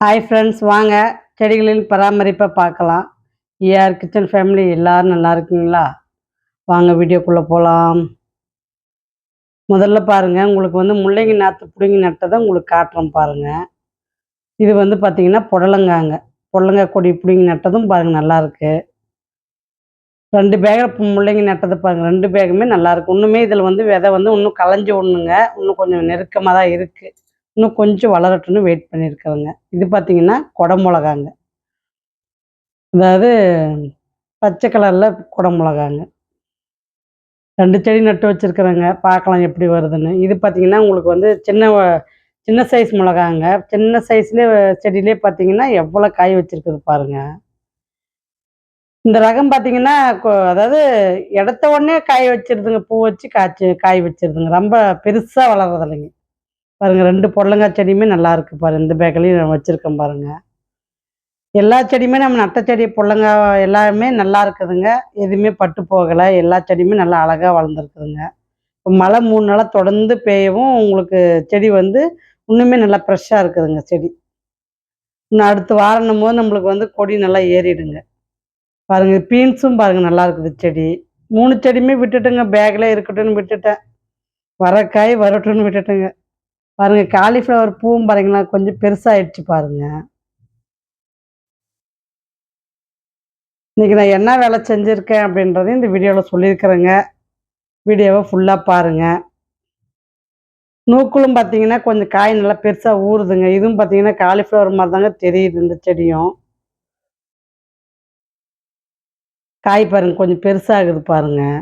Hi friends வாங்க. செடிகளின் பராமரிப்பை பார்க்கலாம். ஏஆர் கிச்சன் ஃபேமிலி எல்லாரும் நல்லா இருக்கீங்களா? வாங்க வீடியோக்குள்ளே போகலாம் முதல்ல பாருங்கள் உங்களுக்கு வந்து முள்ளங்கி நாற்று பிடுங்கி நட்டதை உங்களுக்கு காட்டுறோம் பாருங்கள் இது வந்து பார்த்தீங்கன்னா புடலங்காங்க. புடலங்காய் கொடி பிடுங்கி நட்டதும் பாருங்கள் நல்லாயிருக்கு ரெண்டு பேக முள்ளங்கி நட்டது பாருங்கள் ரெண்டு பேகுமே நல்லா ஒன்றுமே இன்னுமே இதில் வந்து விதை வந்து இன்னும் களைஞ்சி ஒன்றுங்க இன்னும் கொஞ்சம் நெருக்கமாக தான் இருக்குது இன்னும் கொஞ்சம் வளரட்டும்னு வெயிட் பண்ணியிருக்கவங்க இது பார்த்தீங்கன்னா குடமிளகாங்க. அதாவது பச்சை கலரில் குடமிளகாங்க. ரெண்டு செடி நட்டு வச்சுருக்குறேங்க. பார்க்கலாம் எப்படி வருதுன்னு. இது பார்த்தீங்கன்னா உங்களுக்கு வந்து சின்ன சின்ன சைஸ் மிளகாங்க. சின்ன சைஸ்லேயே செடியிலே பார்த்தீங்கன்னா எவ்வளோ காய் வச்சுருக்குது பாருங்க. இந்த ரகம் பார்த்தீங்கன்னா அதாவது இடத்த உடனே காய் வச்சிருதுங்க. பூ வச்சு காய்ச்சி காய் வச்சிருதுங்க. ரொம்ப பெருசாக வளர்றது இல்லைங்க பாருங்க ரெண்டு புடலங்காய் செடியுமே நல்லா இருக்கு பாருங்க இந்த பேக்கலையும் நான் வச்சிருக்கேன் பாருங்க. எல்லா செடியுமே நம்ம நட்ட செடி புடலங்காய் எல்லாமே நல்லா இருக்குதுங்க. எதுவுமே பட்டு போகலை. எல்லா செடியுமே நல்லா அழகாக வளர்ந்துருக்குதுங்க. இப்போ மழை மூணு நாளாக தொடர்ந்து பெய்யவும் உங்களுக்கு செடி வந்து இன்னுமே நல்லா ஃப்ரெஷ்ஷாக இருக்குதுங்க செடி. இன்னும் அடுத்து வாரணும் போது நம்மளுக்கு வந்து கொடி நல்லா ஏறிடுங்க. பாருங்க பீன்ஸும் பாருங்க நல்லா இருக்குது செடி. மூணு செடியுமே விட்டுட்டுங்க. பேக்கில் இருக்கட்டும்னு விட்டுட்டேன். வர காய் வரட்டும்னு விட்டுட்டேங்க. பாருங்க காலிஃப்ளவர் பூவும் பாருங்களா கொஞ்சம் பெருசாயிடுச்சு பாருங்க. இன்னைக்கு நான் என்ன வேலை செஞ்சுருக்கேன் அப்படின்றதையும் இந்த வீடியோவில் சொல்லியிருக்கிறேங்க. வீடியோவை ஃபுல்லாக பாருங்க. நூக்களும் பார்த்தீங்கன்னா கொஞ்சம் காய் நல்லா பெருசாக ஊறுதுங்க. இதுவும் பார்த்தீங்கன்னா காலிஃப்ளவர் மாதிரி தாங்க தெரியுது இந்த செடியும். காய் பாருங்க கொஞ்சம் பெருசாகுது பாருங்கள்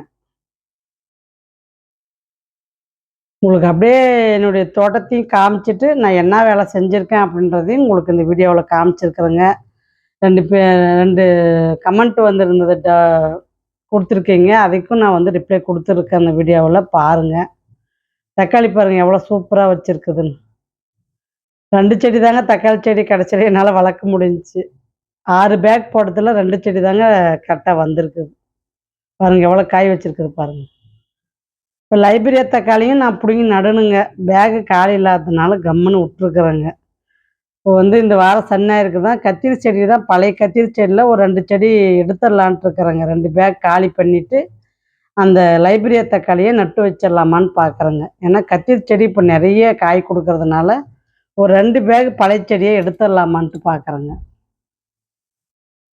உங்களுக்கு அப்படியே என்னுடைய தோட்டத்தையும் காமிச்சிட்டு நான் என்ன வேலை செஞ்சுருக்கேன் அப்படின்றதையும் உங்களுக்கு இந்த வீடியோவில் காமிச்சிருக்கிறேங்க. ரெண்டு பே ரெண்டு கமெண்ட் வந்திருந்தது ட- கொடுத்துருக்கீங்க. அதுக்கும் நான் வந்து ரிப்ளை கொடுத்துருக்கேன் அந்த வீடியோவில். பாருங்கள் தக்காளி பாருங்கள் எவ்வளோ சூப்பராக வச்சுருக்குதுன்னு. ரெண்டு செடி தாங்க தக்காளி செடி கிடச்சடி என்னால் வளர்க்க முடிஞ்சிச்சு. ஆறு பேக் போட்டதில் ரெண்டு செடி தாங்க கரெக்டாக வந்திருக்குது. பாருங்கள் எவ்வளோ காய் வச்சுருக்குது பாருங்கள் இப்போ லைப்ரரி தக்காளியும் நான் பிடுங்கி நடணுங்க. பேகு காலி இல்லாததுனால கம்முன்னு விட்ருக்குறேங்க இப்போ வந்து இந்த வாரம் சன்னாயிருக்கு தான் கத்திரி செடி தான் பழைய கத்திரி செடியில் ஒரு ரெண்டு செடி எடுத்துடலான்ட்டு இருக்கிறேங்க. ரெண்டு பேக் காலி பண்ணிவிட்டு அந்த லைப்ரரிய தக்காளியை நட்டு வச்சிடலாமான்னு பார்க்குறேங்க ஏன்னா கத்திரி செடி இப்போ நிறைய காய் கொடுக்கறதுனால ஒரு ரெண்டு பேக் பழைய செடியை எடுத்துடலாமான்ட்டு பார்க்குறேங்க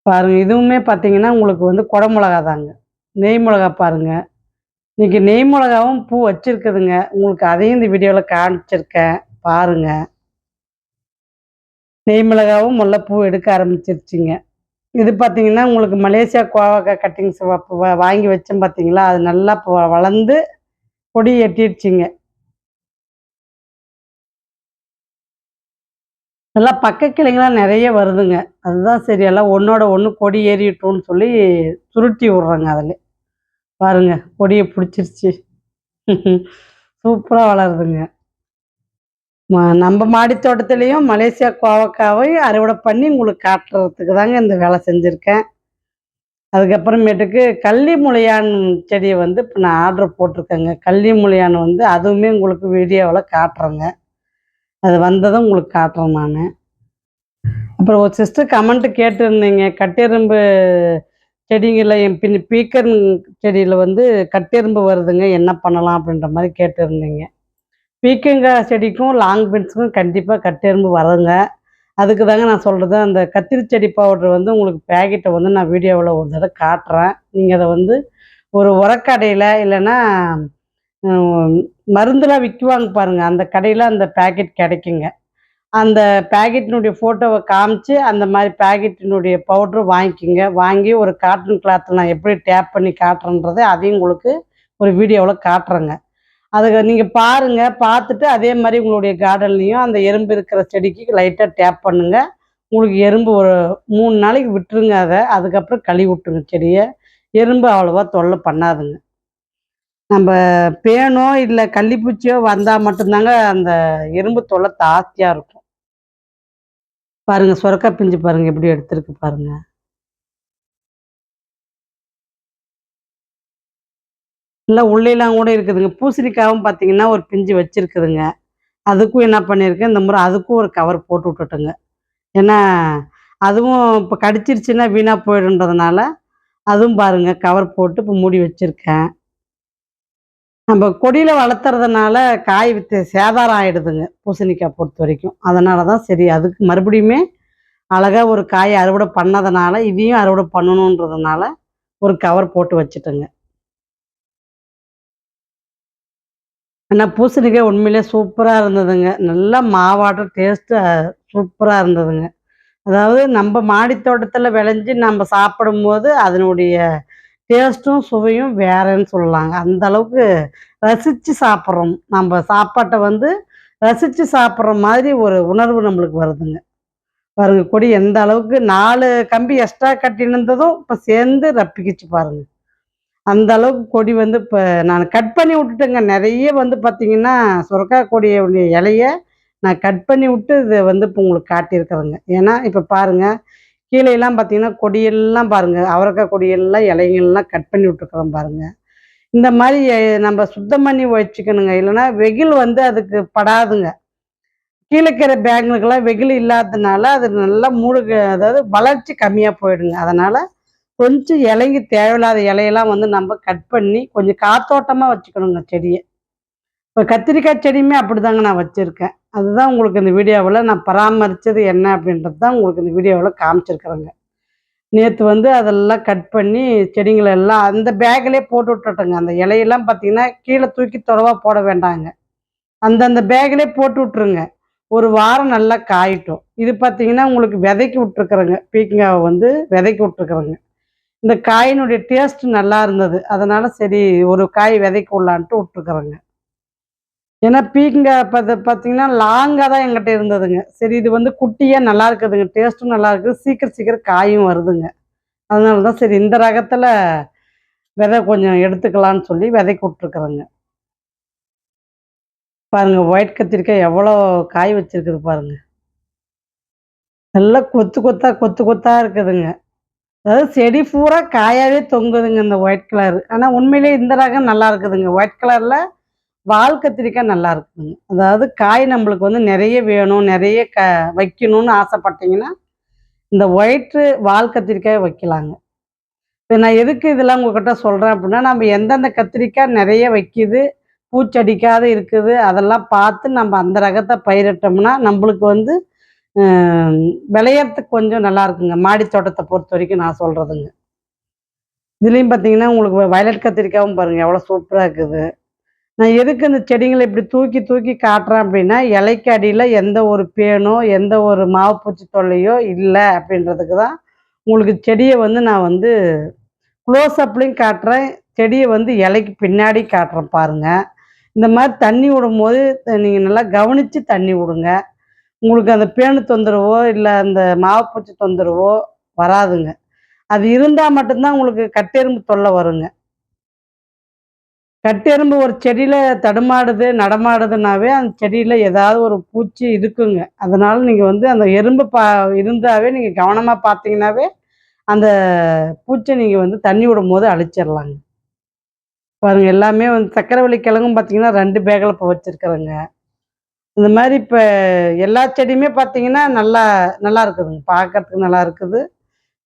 பாருங்கள் இதுவுமே பார்த்தீங்கன்னா உங்களுக்கு வந்து குடமிளகா தாங்க நெய் மிளகா பாருங்க. இன்னைக்கு நெய் மிளகாவும் பூ வச்சிருக்குதுங்க. உங்களுக்கு அதையும் இந்த வீடியோவில் காமிச்சிருக்கேன். பாருங்க. நெய் மிளகாவும் முல்லைப்பூ எடுக்க ஆரம்பிச்சிருச்சுங்க. இது பார்த்தீங்கன்னா உங்களுக்கு மலேசியா கோவக்காய் கட்டிங்ஸ் வாங்கி வச்சோம் பார்த்தீங்களா அது நல்லா வளர்ந்து கொடி எட்டிடுச்சிங்க நல்லா பக்க கிளைங்களாம் நிறைய வருதுங்க. அதுதான் சரி எல்லாம் ஒன்றோட ஒன்று கொடி ஏறிட்டோன்னு சொல்லி சுருட்டி விட்றேங்க அதில். பாருங்க கொடியை பிடிச்சிருச்சு. சூப்பராக வளருதுங்க. நம்ம மாடி தோட்டத்துலேயும் மலேசியா கோவக்காவை அறுவடை பண்ணி உங்களுக்கு காட்டுறதுக்கு தாங்க இந்த வேலை செஞ்சுருக்கேன். அதுக்கப்புறமேட்டுக்கு கள்ளி முளையான் செடியை வந்து இப்போ நான் ஆர்டர் போட்டிருக்கேங்க. கள்ளி முளையான் வந்து அதுவுமே உங்களுக்கு வீடியோவில் காட்டுறேங்க. அது வந்ததும் உங்களுக்கு காட்டுறேன் நான். அப்புறம் ஒரு சிஸ்டர் கமெண்ட் கேட்டிருந்தீங்க கட்டெரும்பு செடிங்களை என் பின் பீக்கர் செடியில் வந்து கட்டெரும்பு வருதுங்க என்ன பண்ணலாம் அப்படின்ற மாதிரி கேட்டிருந்தீங்க. பீக்கங்காய் செடிக்கும் லாங் பீன்ஸுக்கும் கண்டிப்பாக கட்டெரும்பு வருங்க. அதுக்கு தாங்க நான் சொல்கிறது அந்த கத்திரி செடி பவுடர் வந்து உங்களுக்கு பேக்கெட்டை வந்து நான் வீடியோவில் ஒரு தடவை காட்டுறேன். நீங்கள் அதை வந்து ஒரு உரக்கடையில் இல்லைன்னா மருந்தெலாம் மருந்துலாம் விற்குவாங்க பாருங்கள் அந்த கடையில் அந்த பேக்கெட் கிடைக்குங்க. அந்த பேக்கெட்டினுடைய ஃபோட்டோவை காமிச்சு அந்த மாதிரி பேக்கெட்டினுடைய பவுட்ரு வாங்கிக்கிங்க. வாங்கி ஒரு காட்டன் கிளாத்தில் நான் எப்படி டேப் பண்ணி காட்டுறேன்றதை அதையும் உங்களுக்கு ஒரு வீடியோவில் காட்டுறேங்க. அதுக்கு நீங்கள் பாருங்கள் பார்த்துட்டு அதே மாதிரி உங்களுடைய கார்டன்லேயும் அந்த எறும்பு இருக்கிற செடிக்கு லைட்டாக டேப் பண்ணுங்கள் உங்களுக்கு எறும்பு ஒரு மூணு நாளைக்கு விட்டுருங்க அதை அதுக்கப்புறம் கழுவி விட்டுருங்க செடியை. எறும்பு அவ்வளோவா தொல்லை பண்ணாதுங்க. நம்ம பேனோ இல்லை கள்ளிப்பூச்சியோ வந்தால் மட்டும்தாங்க அந்த எறும்பு தொல்லை ஜாஸ்தியாக இருக்கும். பாருங்கள் சுரக்கா பிஞ்சு பாருங்க எப்படி எடுத்திருக்கு பாருங்க. நல்லா உள்ளேலாம் கூட இருக்குதுங்க. பூசணிக்காவும் பார்த்தீங்கன்னா ஒரு பிஞ்சு வச்சிருக்குதுங்க. அதுக்கும் என்ன பண்ணியிருக்கேன் இந்த முறை அதுக்கும் ஒரு கவர் போட்டு விட்டுட்டுங்க. ஏன்னா அதுவும் இப்போ கடிச்சிருச்சுன்னா வீணாக போயிடுன்றதுனால அதுவும் பாருங்கள் கவர் போட்டு இப்போ மூடி வச்சுருக்கேன். நம்ம கொடியில் வளர்த்துறதுனால காய் வித்து சேதாரம் ஆகிடுதுங்க பூசணிக்காய் பொறுத்த வரைக்கும். அதனால தான் சரி அதுக்கு மறுபடியுமே அழகாக ஒரு காய் அறுவடை பண்ணதுனால இதையும் அறுவடை பண்ணணுன்றதுனால ஒரு கவர் போட்டு வச்சுட்டேங்க. ஆனால் பூசணிக்காய் உண்மையிலே சூப்பராக இருந்ததுங்க. நல்லா மாவாட்டம் டேஸ்ட்டு சூப்பராக இருந்ததுங்க. அதாவது நம்ம மாடி தோட்டத்தில் விளைஞ்சி நம்ம சாப்பிடும்போது அதனுடைய டேஸ்ட்டும் சுவையும் வேறன்னு சொல்லலாங்க அந்த அளவுக்கு ரசித்து சாப்பிட்றோம். நம்ம சாப்பாட்டை வந்து ரசித்து சாப்பிட்ற மாதிரி ஒரு உணர்வு நம்மளுக்கு வருதுங்க. பாருங்க கொடி எந்த அளவுக்கு நாலு கம்பி எக்ஸ்ட்ரா கட்டினதும் இப்போ சேர்ந்து ரப்பிக்கிச்சு பாருங்க. அந்த அளவுக்கு கொடி வந்து இப்போ நான் கட் பண்ணி விட்டுட்டேங்க. நிறைய வந்து பார்த்தீங்கன்னா சுரக்காய் கொடியுடைய இலைய நான் கட் பண்ணி விட்டு இதை வந்து இப்போ உங்களுக்கு காட்டியிருக்கிறேங்க. ஏன்னா இப்போ பாருங்கள் கீழேலாம் பார்த்தீங்கன்னா கொடியெல்லாம் பாருங்கள் அவரக்காய் கொடியெல்லாம் இலைங்கள்லாம் கட் பண்ணி விட்டுருக்குறோம் பாருங்கள் இந்த மாதிரி நம்ம சுத்தம் பண்ணி வச்சுக்கணுங்க. இல்லைன்னா வெயில் வந்து அதுக்கு படாதுங்க. கீழக்கிற பேங்குக்கெல்லாம் வெயில் இல்லாததுனால அது நல்லா மூழ்க அதாவது வளர்ச்சி கம்மியாக போயிடுங்க. அதனால் கொஞ்சம் இலைங்க தேவையில்லாத இலையெல்லாம் வந்து நம்ம கட் பண்ணி கொஞ்சம் காத்தோட்டமாக வச்சுக்கணுங்க செடியை. இப்போ கத்திரிக்காய் செடியுமே அப்படிதாங்க நான் வச்சுருக்கேன். அதுதான் உங்களுக்கு இந்த வீடியோவில் நான் பராமரித்தது என்ன அப்படின்றது தான் உங்களுக்கு இந்த வீடியோவில் காமிச்சிருக்கிறேங்க. நேற்று வந்து அதெல்லாம் கட் பண்ணி செடிங்களை எல்லாம் அந்த பேக்கிலே போட்டு விட்டுட்டேங்க. அந்த இலையெல்லாம் பார்த்தீங்கன்னா கீழே தூக்கி தொலைவாக போட வேண்டாங்க. அந்தந்த பேக்கிலே போட்டு விட்ருங்க ஒரு வாரம் நல்லா காயிட்டும். இது பார்த்தீங்கன்னா உங்களுக்கு விதைக்கி விட்ருக்குறேங்க பீக்கங்காவை வந்து விதைக்கி விட்ருக்குறேங்க இந்த காயினுடைய டேஸ்ட் நல்லா இருந்தது. அதனால் சரி ஒரு காய் விதைக்கு விடலான்ட்டு விட்ருக்குறேங்க ஏன்னா பீக்கங்காய் பார்த்து பார்த்தீங்கன்னா லாங்காக தான் எங்கிட்ட இருந்ததுங்க. சரி இது வந்து குட்டியாக நல்லா இருக்குதுங்க. டேஸ்ட்டும் நல்லா இருக்குது சீக்கிரம் சீக்கிரம் காயும் வருதுங்க. அதனால தான் சரி இந்த ரகத்தில் விதை கொஞ்சம் எடுத்துக்கலான்னு சொல்லி விதைக்கு விட்ருக்குறேங்க பாருங்க ஒயிட் கத்திரிக்காய் எவ்வளோ காய் வச்சிருக்குது பாருங்க. நல்லா கொத்து கொத்தா கொத்து கொத்தாக இருக்குதுங்க. அதாவது செடி பூரா காயாவே தொங்குதுங்க இந்த ஒயிட் கலர் ஆனால் உண்மையிலேயே இந்த ரகம் நல்லா இருக்குதுங்க. ஒயிட் கலரில் வால் கத்திரிக்காய் நல்லா இருக்குதுங்க அதாவது காய் நம்மளுக்கு வந்து நிறைய வேணும் நிறைய க வைக்கணும்னு ஆசைப்பட்டீங்கன்னா இந்த ஒயிற்று வால் கத்திரிக்காய் வைக்கலாங்க. இப்போ நான் எதுக்கு இதெல்லாம் உங்ககிட்ட சொல்கிறேன் அப்படின்னா நம்ம எந்தெந்த கத்திரிக்காய் நிறைய வைக்கிது பூச்சடிக்காத இருக்குது அதெல்லாம் பார்த்து நம்ம அந்த ரகத்தை பயிரிட்டோம்னா நம்மளுக்கு வந்து விளையறதுக்கு கொஞ்சம் நல்லா இருக்குங்க. மாடி தோட்டத்தை பொறுத்த வரைக்கும் நான் சொல்கிறதுங்க இதுலேயும் பார்த்தீங்கன்னா உங்களுக்கு வயலட் கத்திரிக்காயும் பாருங்கள் எவ்வளோ சூப்பராக இருக்குது. நான் எதுக்கு இந்த செடிங்களை இப்படி தூக்கி தூக்கி காட்டுறேன் அப்படின்னா இலைக்கு அடியில் எந்த ஒரு பேனோ எந்த ஒரு மாவு பூச்சி தொல்லையோ இல்லை அப்படின்றதுக்கு தான் உங்களுக்கு செடியை வந்து நான் வந்து க்ளோஸ் அப்லையும் காட்டுறேன். செடியை வந்து இலைக்கு பின்னாடி காட்டுறேன் பாருங்கள் இந்த மாதிரி தண்ணி விடும்போது நீங்கள் நல்லா கவனித்து தண்ணி விடுங்க. உங்களுக்கு அந்த பேனு தொந்தரவோ இல்லை அந்த மாவுப்பூச்சி தொந்தரவோ வராதுங்க. அது இருந்தால் மட்டும்தான் உங்களுக்கு கட்டெரும்பு தொல்லை வருங்க. கட்டெரும்பு ஒரு செடியில் தடுமாடுது நடமாடுதுனாவே அந்த செடியில் ஏதாவது ஒரு பூச்சி இருக்குங்க. அதனால் நீங்கள் வந்து அந்த எறும்பு பா இருந்தாவே நீங்கள் கவனமாக பார்த்தீங்கன்னாவே அந்த பூச்சை நீங்கள் வந்து தண்ணி விடும் போது அழிச்சிடலாங்க. பாருங்கள் எல்லாமே வந்து சக்கரவள்ளி கிழங்கும் பார்த்தீங்கன்னா ரெண்டு பேக்கில் இப்போ வச்சுருக்குறேங்க. இந்த மாதிரி இப்போ எல்லா செடியுமே பார்த்தீங்கன்னா நல்லா நல்லா இருக்குதுங்க. பார்க்கறதுக்கு நல்லா இருக்குது.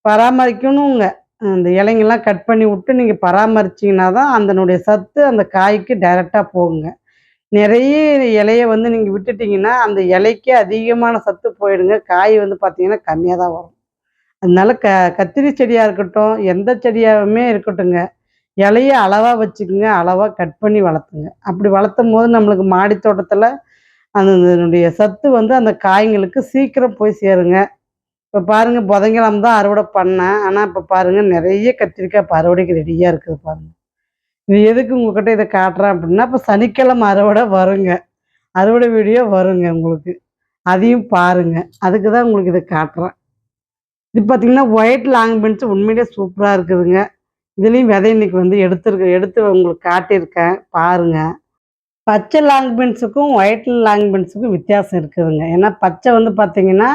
பராமரிக்கணுங்க. அந்த இலைங்கெல்லாம் கட் பண்ணி விட்டு நீங்கள் பராமரிச்சிங்கன்னா தான் அதனுடைய சத்து அந்த காய்க்கு டைரெக்டாக போகுங்க. நிறைய இலையை வந்து நீங்கள் விட்டுட்டிங்கன்னா அந்த இலைக்கு அதிகமான சத்து போயிடுங்க. காய் வந்து பார்த்திங்கன்னா கம்மியாக தான் வரும். அதனால க கத்திரி செடியாக இருக்கட்டும் எந்த செடியாகவுமே இருக்கட்டுங்க இலையை அளவாக வச்சுக்கோங்க. அளவாக கட் பண்ணி வளர்த்துங்க. அப்படி வளர்த்தும் போது நம்மளுக்கு மாடி தோட்டத்தில் அதனுடைய சத்து வந்து அந்த காய்ங்களுக்கு சீக்கிரம் போய் சேருங்க. இப்போ பாருங்கள் புதன்கிழமை தான் அறுவடை பண்ணேன். ஆனால் இப்போ பாருங்க நிறைய கத்திரிக்காய் இப்போ அறுவடைக்கு ரெடியாக இருக்குது பாருங்கள் இது எதுக்கு உங்ககிட்ட இதை காட்டுறேன் அப்படின்னா இப்போ சனிக்கிழமை அறுவடை வருங்க. அறுவடை வீடியோ வருங்க உங்களுக்கு. அதையும் பாருங்க. அதுக்கு தான் உங்களுக்கு இதை காட்டுறேன். இது பார்த்தீங்கன்னா ஒயிட் லாங் பென்ஸ் உண்மையிலேயே சூப்பராக இருக்குதுங்க. இதுலேயும் விதை இன்னைக்கு வந்து எடுத்துருக்கு எடுத்து உங்களுக்கு காட்டியிருக்கேன். பாருங்கள் பச்சை லாங் பென்ஸுக்கும் ஒயிட் லாங் பென்ஸுக்கும் வித்தியாசம் இருக்குதுங்க. ஏன்னா பச்சை வந்து பார்த்திங்கன்னா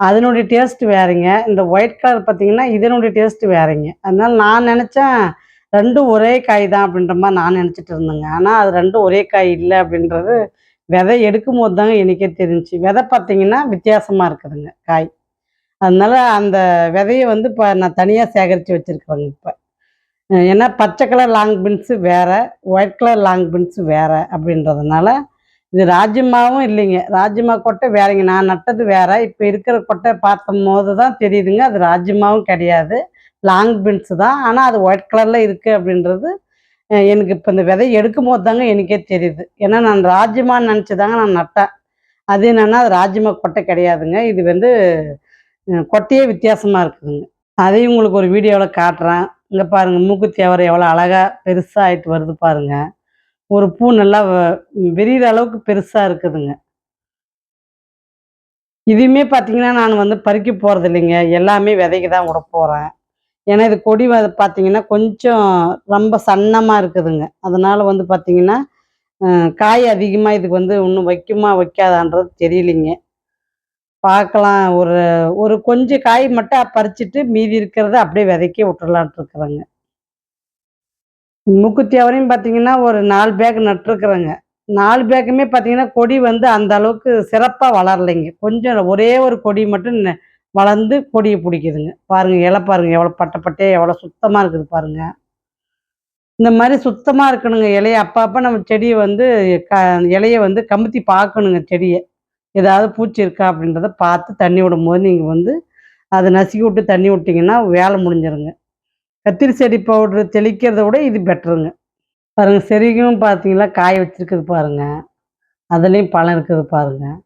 அதனுடைய டேஸ்ட் வேறுங்க. இந்த ஒயிட் கலர் பார்த்தீங்கன்னா இதனுடைய டேஸ்ட் வேறுங்க. அதனால நான் நினச்சேன் ரெண்டும் ஒரே காய் தான் அப்படின்ற மாதிரி நான் நினச்சிட்டு இருந்தேங்க. ஆனால் அது ரெண்டும் ஒரே காய் இல்லை அப்படின்றது விதை எடுக்கும் போது தாங்க எனக்கே தெரிஞ்சுச்சு. விதை பார்த்தீங்கன்னா வித்தியாசமாக இருக்குதுங்க காய். அதனால அந்த விதையை வந்து இப்போ நான் தனியாக சேகரித்து வச்சுருக்குறேங்க இப்போ. ஏன்னா பச்சை கலர் லாங் பீன்ஸு வேறு ஒயிட் கலர் லாங் பீன்ஸு வேறு அப்படின்றதுனால இது ராஜ்யமாவும் இல்லைங்க. ராஜ்யமா கொட்டை வேறங்க. நான் நட்டது வேற. இப்போ இருக்கிற கொட்டை பார்த்தும் போது தான் தெரியுதுங்க. அது ராஜ்யமாவும் கிடையாது. லாங் பீன்ஸ் தான். ஆனால் அது ஒயிட் கலரில் இருக்குது அப்படின்றது எனக்கு இப்போ இந்த விதை எடுக்கும் போது தாங்க எனக்கே தெரியுது. ஏன்னா நான் ராஜ்யமான்னு நினச்சி தாங்க நான் நட்டேன். அது என்னென்னா அது ராஜ்யமா கொட்டை கிடையாதுங்க. இது வந்து கொட்டையே வித்தியாசமாக இருக்குதுங்க. அதையும் உங்களுக்கு ஒரு வீடியோவில் காட்டுறேன். இங்கே பாருங்கள் மூக்குத்தி அவரை எவ்வளோ அழகாக பெருசாக ஆயிட்டு வருது பாருங்கள் ஒரு பூ நல்லா வ- விரிகிற அளவுக்கு பெருசாக இருக்குதுங்க. இதுவுமே பார்த்தீங்கன்னா நான் வந்து பறிக்க போகிறது இல்லைங்க. எல்லாமே விதைக்கு தான் விட போகிறேன் ஏன்னா இது கொடி வந்து பார்த்தீங்கன்னா கொஞ்சம் ரொம்ப சன்னமாக இருக்குதுங்க. அதனால் வந்து பார்த்தீங்கன்னா காய் அதிகமாக இதுக்கு வந்து இன்னும் வைக்குமா வைக்காதான்றது தெரியலிங்க. பார்க்கலாம் ஒரு ஒரு கொஞ்சம் காய் மட்டும் பறிச்சுட்டு மீதி இருக்கிறத அப்படியே விதைக்கே விட்டுறலான்ட்டு இருக்கிறேங்க. முக்குத்தி அவரையும் பார்த்தீங்கன்னா ஒரு நாலு பேக் நட்டுருக்குறேங்க. நாலு பேக்குமே பார்த்தீங்கன்னா கொடி வந்து அந்த அளவுக்கு சிறப்பாக வளரலைங்க. கொஞ்சம் ஒரே ஒரு கொடி மட்டும் வளர்ந்து கொடியை பிடிக்குதுங்க. பாருங்கள் இலை பாருங்க எவ்வளோ பட்டப்பட்டே எவ்வளோ சுத்தமாக இருக்குது பாருங்கள் இந்த மாதிரி சுத்தமாக இருக்கணுங்க இலையை. அப்பப்போ நம்ம செடியை வந்து க இலையை வந்து கமுத்தி பார்க்கணுங்க செடியை. ஏதாவது பூச்சி இருக்கா அப்படின்றத பார்த்து தண்ணி விடும்போது நீங்கள் வந்து அதை நசுக்கி விட்டு தண்ணி விட்டிங்கன்னா வேலை முடிஞ்சிருங்க. கத்திரி செடி பவுடர் தெளிக்கிறத விட இது பெட்டருங்க. பாருங்க செரிக்கும் பார்த்தீங்களா காய வச்சுருக்குது பாருங்கள் அதுலேயும் பழம் இருக்குது பாருங்கள்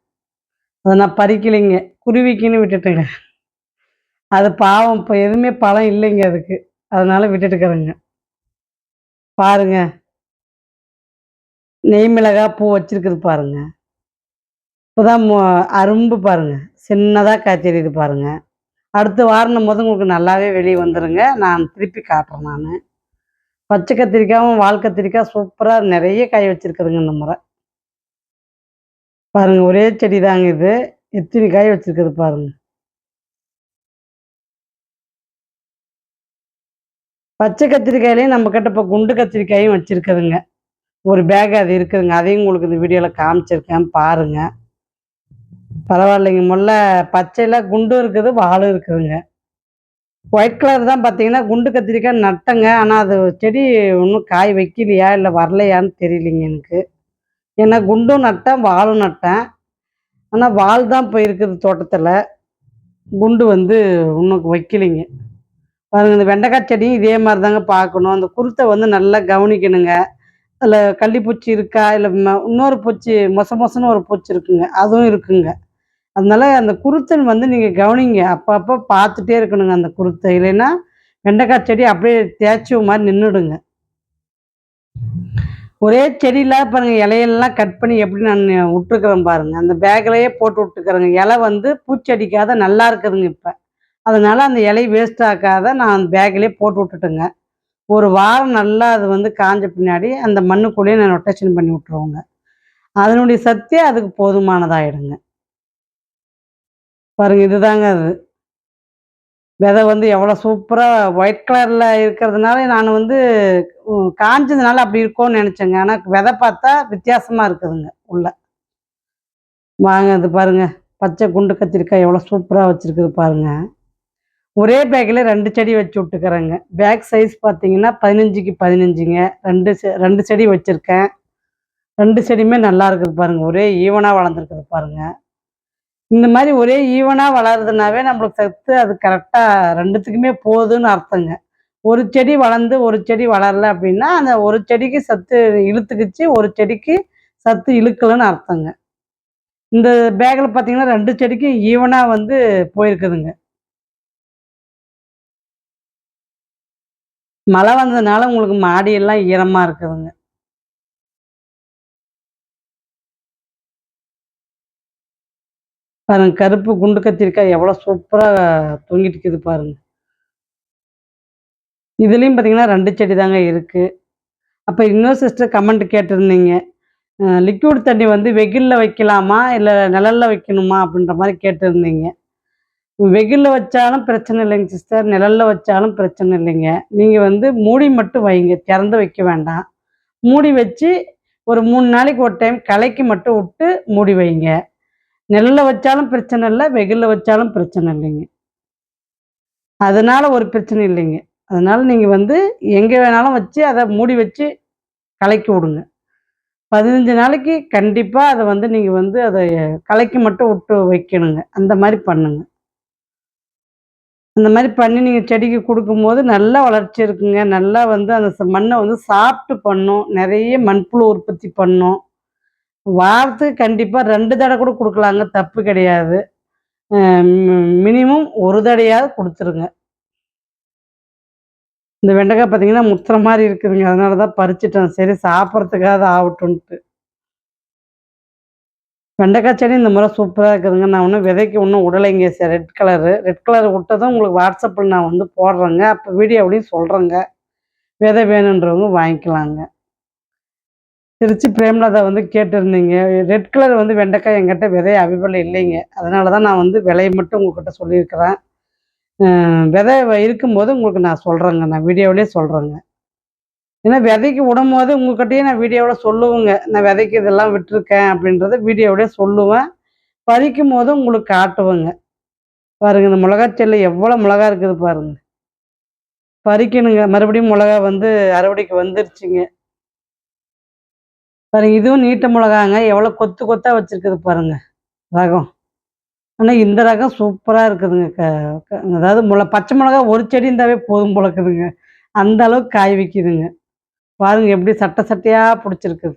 அதை நான் பறிக்கலைங்க குருவிக்குன்னு விட்டுட்டுங்க. அது பாவம் இப்போ எதுவுமே பழம் இல்லைங்க அதுக்கு. அதனால விட்டுட்டுக்கிறேங்க பாருங்க. நெய் மிளகா பூ வச்சிருக்குது பாருங்க. இப்போதான் மொ- அரும்பு பாருங்க. சின்னதாக காய் பாருங்கள் அடுத்த வாரம் போது உங்களுக்கு நல்லாவே வெளியே வந்துருங்க. நான் திருப்பி காட்டுறேன் நான். பச்சை கத்திரிக்காயும் வால் கத்திரிக்காய் சூப்பராக நிறைய காய் வச்சுருக்குதுங்க இந்த முறை. பாருங்க ஒரே செடி தாங்க இது. எத்தனை காய் வச்சுருக்குது பாருங்க. பச்சை கத்திரிக்காயிலையும் நம்ம கிட்ட இப்போ குண்டு கத்திரிக்காயும் வச்சுருக்குதுங்க. ஒரு பேக் அது இருக்குதுங்க. அதையும் உங்களுக்கு இந்த வீடியோவில் காமிச்சிருக்கேன் பாருங்க. பரவாயில்லைங்க. முல்ல பச்சையில் குண்டும் இருக்குது வாலும் இருக்குதுங்க. ஒயிட் கலர் தான் பார்த்தீங்கன்னா குண்டு கத்திரிக்காய் நட்டங்க. ஆனால் அது செடி ஒன்றும் காய் வைக்கலையா இல்லை வரலையான்னு தெரியலிங்க எனக்கு. ஏன்னா குண்டும் நட்டேன் வாலும் நட்டேன். ஆனால் வால் தான் இப்போ இருக்குது தோட்டத்தில். குண்டு வந்து இன்னும் வைக்கலைங்க. பாருங்க இந்த வெண்டைக்காய் செடியும் இதே மாதிரி தாங்க பார்க்கணும். அந்த குருத்தை வந்து நல்லா கவனிக்கணுங்க. அதில் கள்ளிப்பூச்சி இருக்கா இல்லை இன்னொரு பூச்சி மொச மொசன்னு ஒரு பூச்சி இருக்குங்க. அதுவும் இருக்குங்க. அதனால அந்த குருத்தன் வந்து நீங்கள் கவனிங்க. அப்பப்போ பார்த்துட்டே இருக்கணுங்க அந்த குருத்தை. இல்லைன்னா வெண்டைக்காய் செடி அப்படியே தேய்ச்சி மாதிரி நின்றுடுங்க ஒரே செடியில் பாருங்க இலையெல்லாம் கட் பண்ணி எப்படி நான் விட்டுருக்குறேன் பாருங்க. அந்த பேக்கிலேயே போட்டு விட்டுக்கிறேங்க இலை வந்து பூச்செடிக்காத நல்லா இருக்குதுங்க இப்போ. அதனால அந்த இலையை வேஸ்ட் ஆக்காத நான் அந்த பேக்லேயே போட்டு விட்டுட்டுங்க. ஒரு வாரம் நல்லா அது வந்து காஞ்ச பின்னாடி அந்த மண்ணுக்குள்ளேயே நான் ரொட்டேஷன் பண்ணி விட்டுருவோங்க. அதனுடைய சத்தே அதுக்கு போதுமானதாயிடுங்க. பாருங்க இதுதாங்க அது. விதை வந்து எவ்வளோ சூப்பராக ஒயிட் கலரில் இருக்கிறதுனால நான் வந்து காஞ்சதுனால அப்படி இருக்கும்னு நினச்சேங்க. ஆனால் விதை பார்த்தா வித்தியாசமாக இருக்குதுங்க உள்ள. வாங்க இது பாருங்க. பச்சை குண்டு கத்திரிக்காய் எவ்வளோ சூப்பராக வச்சுருக்குது பாருங்க. ஒரே பேக்கில் ரெண்டு செடி வச்சு விட்டுக்கிறேங்க. பேக் சைஸ் பார்த்தீங்கன்னா பதினஞ்சுக்கு பதினஞ்சுங்க. ரெண்டு செ ரெண்டு செடி வச்சுருக்கேன். ரெண்டு செடியுமே நல்லா இருக்குது பாருங்க. ஒரே ஈவனாக வளர்ந்துருக்குது பாருங்கள் இந்த மாதிரி ஒரே ஈவனாக வளருதுனாவே நம்மளுக்கு சத்து அது கரெக்டாக ரெண்டுத்துக்குமே போகுதுன்னு அர்த்தங்க. ஒரு செடி வளர்ந்து ஒரு செடி வளரல அப்படின்னா அந்த ஒரு செடிக்கு சத்து இழுத்துக்குச்சு ஒரு செடிக்கு சத்து இழுக்கலன்னு அர்த்தங்க. இந்த பேக்கில் பார்த்தீங்கன்னா ரெண்டு செடிக்கும் ஈவனாக வந்து போயிருக்குதுங்க. மழை வந்ததுனால உங்களுக்கு மாடியெல்லாம் ஈரமாக இருக்குதுங்க. பாருங்க கருப்பு குண்டு கத்திரிக்காய் எவ்வளோ சூப்பராக தொங்கிட்டு இருக்குது பாருங்க. இதுலேயும் பார்த்தீங்கன்னா ரெண்டு செடி தாங்க இருக்குது அப்போ இன்னொரு சிஸ்டர் கமெண்ட் கேட்டிருந்தீங்க லிக்விட் தண்ணி வந்து வெயிலில் வைக்கலாமா இல்லை நிழலில் வைக்கணுமா அப்படின்ற மாதிரி கேட்டிருந்தீங்க. வெயிலில் வச்சாலும் பிரச்சனை இல்லைங்க சிஸ்டர் நிழலில் வச்சாலும் பிரச்சனை இல்லைங்க. நீங்கள் வந்து மூடி மட்டும் வைங்க திறந்து வைக்க வேண்டாம். மூடி வச்சு ஒரு மூணு நாளைக்கு ஒரு டைம் கலைக்கு மட்டும் விட்டு மூடி வைங்க. நெல்லில் வச்சாலும் பிரச்சனை இல்லை வெயிலில் வச்சாலும் பிரச்சனை இல்லைங்க. அதனால் ஒரு பிரச்சனை இல்லைங்க. அதனால் நீங்கள் வந்து எங்கே வேணாலும் வச்சு அதை மூடி வச்சு கலக்கி விடுங்க. பதினஞ்சு நாளைக்கு கண்டிப்பாக அதை வந்து நீங்கள் வந்து அதை கலக்கி மட்டும் விட்டு வைக்கணுங்க. அந்த மாதிரி பண்ணுங்க. அந்த மாதிரி பண்ணி நீங்கள் செடிக்கு கொடுக்கும்போது நல்லா வளர்ச்சி இருக்குங்க. நல்லா வந்து அந்த மண்ணை வந்து சாப்பிட்டு பண்ணும். நிறைய மண்புழு உற்பத்தி பண்ணும். வாரத்துக்கு கண்டிப்பாக ரெண்டு தடவை கூட கொடுக்கலாங்க தப்பு கிடையாது. மினிமம் ஒரு தடையாவது கொடுத்துருங்க. இந்த வெண்டைக்காய் பார்த்தீங்கன்னா முத்துற மாதிரி இருக்குதுங்க அதனால தான் பறிச்சிட்டேன். சரி சாப்பிட்றதுக்காக ஆகட்டும்ன்ட்டு. வெண்டைக்காய் செடி இந்த முறை சூப்பராக இருக்குதுங்க. நான் ஒன்றும் விதைக்கு ஒன்றும் விடலைங்க. Sir red colour red colour விட்டதும் உங்களுக்கு வாட்ஸ்அப்பில் நான் வந்து போடுறேங்க. அப்போ வீடியோவிலையும் சொல்கிறேங்க விதை வேணுன்றவங்க வாங்கிக்கலாங்க. திருச்சி பிரேம்லதா வந்து கேட்டிருந்தீங்க. ரெட் கலர் வந்து வெண்டைக்காய் என்கிட்ட விதை அவைபிள் இல்லைங்க. அதனால தான் நான் வந்து விலையை மட்டும் உங்ககிட்ட சொல்லியிருக்கிறேன். விதை இருக்கும்போது உங்களுக்கு நான் சொல்கிறேங்க நான் வீடியோவிலே சொல்கிறேங்க ஏன்னா விதைக்கு விடும்போது உங்ககிட்டயே நான் வீடியோவில் சொல்லுவேங்க. நான் விதைக்கு இதெல்லாம் விட்டுருக்கேன் அப்படின்றத வீடியோவிலே சொல்லுவேன். பறிக்கும் போது உங்களுக்கு காட்டுவேங்க. பாருங்க இந்த மிளகா செல்லு எவ்வளோ மிளகா இருக்குது பாருங்க. பறிக்கணுங்க. மறுபடியும் மிளகா வந்து அறுவடைக்கு வந்துருச்சுங்க. பாருங்க இதுவும் நீட்ட மிளகாங்க. எவ்வளோ கொத்து கொத்தா வச்சிருக்குது பாருங்க. ரகம். ஆனால் இந்த ரகம் சூப்பராக இருக்குதுங்க. க அதாவது முளை பச்சை மிளகா ஒரு செடி இருந்தாவே போதும் போலக்குதுங்க அந்த அளவுக்கு காய் வைக்குதுங்க. பாருங்க எப்படி சட்டை சட்டையா பிடிச்சிருக்குது.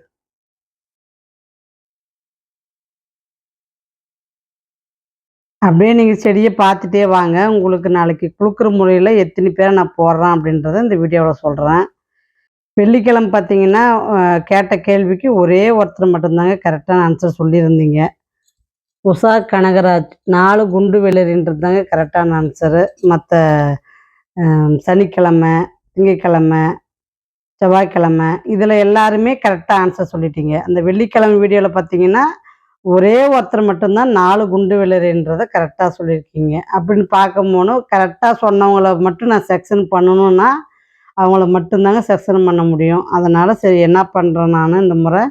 அப்படியே நீங்கள் செடியை பார்த்துட்டே வாங்க. உங்களுக்கு நாளைக்கு குளுக்கிற முறையில் எத்தனை பேரை நான் போடுறேன் அப்படின்றத இந்த வீடியோவில் சொல்கிறேன் வெள்ளிக்கிழமை பார்த்தீங்கன்னா கேட்ட கேள்விக்கு ஒரே ஒருத்தர் மட்டும்தாங்க கரெக்டான ஆன்சர் சொல்லியிருந்தீங்க. உஷா கனகராஜ் நாலு குண்டு வெள்ளரின்றது தாங்க கரெக்டான ஆன்சரு மற்ற சனிக்கிழமை திங்கக்கிழமை செவ்வாய்க்கிழமை இதில் எல்லாருமே கரெக்டாக ஆன்சர் சொல்லிட்டீங்க. அந்த வெள்ளிக்கிழமை வீடியோவில் பார்த்தீங்கன்னா ஒரே ஒருத்தர் மட்டும்தான் நாலு குண்டு வெள்ளரின்றதை கரெக்டாக சொல்லியிருக்கீங்க. அப்படின்னு பார்க்கும் போது கரெக்டாக சொன்னவங்கள மட்டும் நான் செக்ஷன் பண்ணணும்னா அவங்கள மட்டும்தாங்க செக்ஷன் பண்ண முடியும். அதனால் சரி என்ன பண்ணுறேன் நான் இந்த முறை?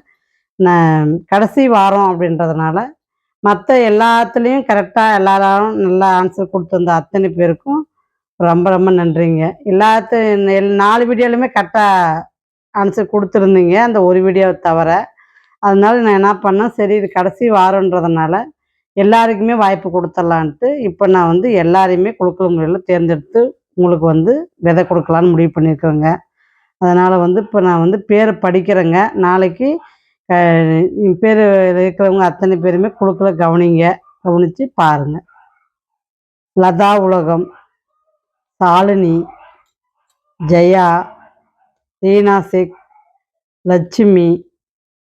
நான் கடைசி வாரம் அப்படின்றதுனால மற்ற எல்லாத்துலேயும் கரெக்டாக எல்லாரும் நல்லா ஆன்சர் கொடுத்துருந்த அத்தனை பேருக்கும் ரொம்ப ரொம்ப நன்றிங்க. எல்லாத்து எல்- நாலு வீடியோலையுமே கரெக்டாக ஆன்சர் கொடுத்துருந்தீங்க அந்த ஒரு வீடியோவை தவிர. அதனால நான் என்ன பண்ணேன் சரி இது கடைசி வாரன்றதுனால எல்லாருக்குமே வாய்ப்பு கொடுத்துடலான்ட்டு இப்போ நான் வந்து எல்லாரையுமே குழுக்கள் முறையில் தேர்ந்தெடுத்து உங்களுக்கு வந்து விதை கொடுக்கலான்னு முடிவு பண்ணியிருக்கேங்க அதனால் வந்து இப்போ நான் வந்து பேரை படிக்கிறேங்க. நாளைக்கு என் பேர் இருக்கிறவங்க அத்தனை பேருமே குழுக்களை கவனிங்க. கவனித்து பாருங்கள் லதா உலகம் சாலினி ஜெயா ரீனாசிக் லட்சுமி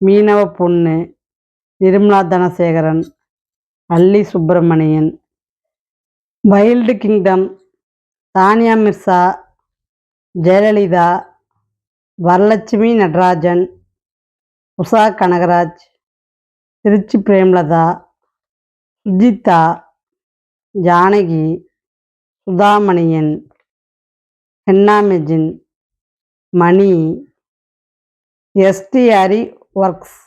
மீனவ பொண்ணு நிர்மலா தனசேகரன் அல்லி சுப்பிரமணியன் வைல்டு கிங்டம் தானியா மிர்சா ஜெயலலிதா வரலட்சுமி நடராஜன் உஷா கனகராஜ் திருச்சி பிரேம்லதா சுஜிதா ஜானகி சுதாமணியன் ஹென்னாமெஜின் மணி எஸ்டிஆரி ஒர்க்ஸ்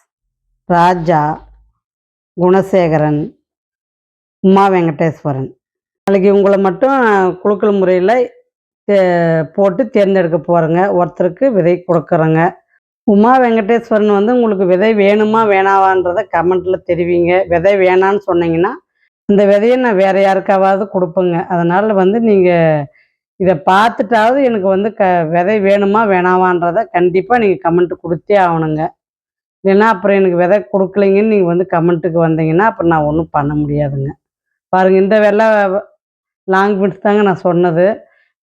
ராஜா குணசேகரன் உமா வெங்கடேஸ்வரன். நாளைக்கு உங்களை மட்டும் குழுக்கள் முறையில் போட்டு தேர்ந்தெடுக்க போகிறேங்க ஒருத்தருக்கு விதை கொடுக்குறேங்க. உமா வெங்கடேஸ்வரன் வந்து உங்களுக்கு விதை வேணுமா வேணாவான்றதை கமெண்ட்டில் தெரிவிங்க. விதை வேணான்னு சொன்னீங்கன்னா இந்த விதையை நான் வேற யாருக்காவது கொடுப்பேங்க. அதனால் வந்து நீங்கள் இதை பார்த்துட்டாவது எனக்கு வந்து க விதை வேணுமா வேணாவான்றதை கண்டிப்பாக நீங்கள் கமெண்ட் கொடுத்தே ஆகணுங்க. இல்லைன்னா அப்புறம் எனக்கு விதை கொடுக்கலைங்கன்னு நீங்கள் வந்து கமெண்ட்டுக்கு வந்தீங்கன்னா அப்புறம் நான் ஒன்றும் பண்ண முடியாதுங்க. பாருங்கள் இந்த வெள்ளை லாங் பீன்ஸ் தாங்க நான் சொன்னது.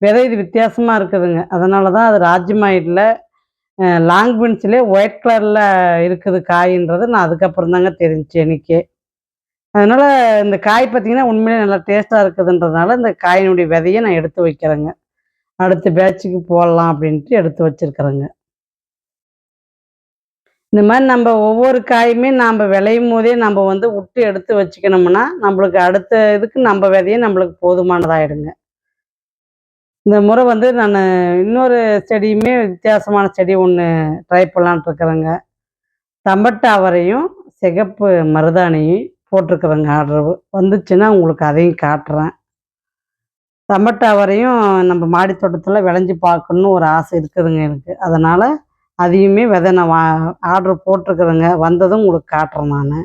விதை இது வித்தியாசமாக இருக்குதுங்க. அதனால தான் அது ராஜ்மாயிட்டில் லாங் பீன்ஸ்லேயே ஒயிட் கலரில் இருக்குது காயின்றது நான் அதுக்கப்புறம் தாங்க தெரிஞ்சுச்சு எனக்கு. அதனால் இந்த காய் பார்த்தீங்கன்னா உண்மையிலே நல்லா டேஸ்ட்டாக இருக்குதுன்றதுனால இந்த காயினுடைய விதையை நான் எடுத்து வைக்கிறேங்க. அடுத்த பேட்சுக்கு போடலாம் அப்படின்ட்டு எடுத்து வச்சிருக்கிறேங்க. இந்த மாதிரி நம்ம ஒவ்வொரு காயுமே நாம் விளையும் போதே நம்ம வந்து விட்டு எடுத்து வச்சுக்கணும்னா நம்மளுக்கு அடுத்த இதுக்கு நம்ம விதையே நம்மளுக்கு போதுமானதாயிடுங்க. இந்த முறை வந்து நான் இன்னொரு செடியுமே வித்தியாசமான செடி ஒன்று ட்ரை பண்ணலான்ட்டு இருக்கிறேங்க. தம்பட்டாவரையும் சிகப்பு மருதாணியும் போட்டிருக்கிறேங்க ஆர்டர் வந்துச்சுன்னா உங்களுக்கு அதையும் காட்டுறேன். தம்பட்டாவரையும் நம்ம மாடி தோட்டத்தில் விளைஞ்சி பார்க்கணுன்னு ஒரு ஆசை இருக்குதுங்க எனக்கு. அதனால் அதையுமே விதை நான் வா ஆர்டர் போட்டிருக்குறேங்க. வந்ததும் உங்களுக்கு காட்டுறேன் நான்.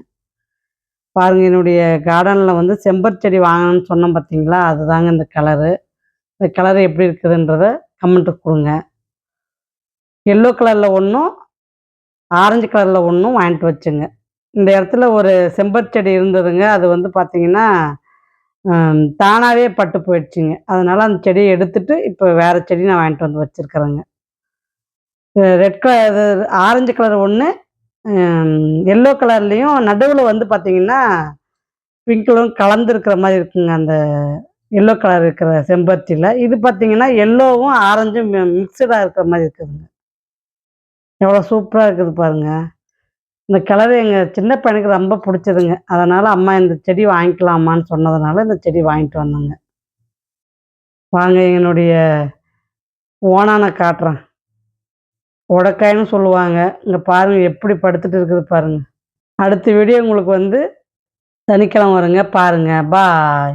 பாருங்க என்னுடைய கார்டனில் வந்து செம்பருச்செடி வாங்கணும்னு சொன்னோம் பார்த்தீங்களா அதுதாங்க இந்த கலரு இந்த கலர் எப்படி இருக்குதுன்றத கமெண்ட்டு கொடுங்க. எல்லோ கலரில் ஒன்றும் ஆரஞ்சு கலரில் ஒன்றும் வாங்கிட்டு வச்சுங்க. இந்த இடத்துல ஒரு செம்பருத்தி செடி இருந்ததுங்க. அது வந்து பார்த்தீங்கன்னா தானாகவே பட்டு போயிடுச்சுங்க. அதனால் அந்த செடியை எடுத்துட்டு இப்போ வேறு செடி நான் வாங்கிட்டு வந்து வச்சுருக்குறேங்க. ரெட் கலர் ஆரஞ்சு கலர் ஒன்று எல்லோ கலர்லேயும் நடுவில் வந்து பார்த்தீங்கன்னா பிங்க்லும் கலந்துருக்கிற மாதிரி இருக்குங்க. அந்த எல்லோ கலர் இருக்கிற செம்பருத்தியில். இது பார்த்தீங்கன்னா எல்லோவும் ஆரஞ்சும் மிக்சடாக இருக்கிற மாதிரி இருக்குதுங்க. எவ்வளோ சூப்பராக இருக்குது பாருங்க. இந்த கலர் எங்கள் சின்ன பையனுக்கு ரொம்ப பிடிச்சதுங்க. அதனால் அம்மா இந்த செடி வாங்கிக்கலாமான்னு சொன்னதுனால இந்த செடி வாங்கிட்டு வந்தோங்க. வாங்க என்னுடைய ஓனான காட்டுறேன். உடக்காயின்னு சொல்லுவாங்க. இங்கே பாருங்கள் எப்படி படுத்துட்டு இருக்குது பாருங்கள் அடுத்த வீடியோ உங்களுக்கு வந்து சனிக்கிழமை வருங்க பாருங்க. பாய்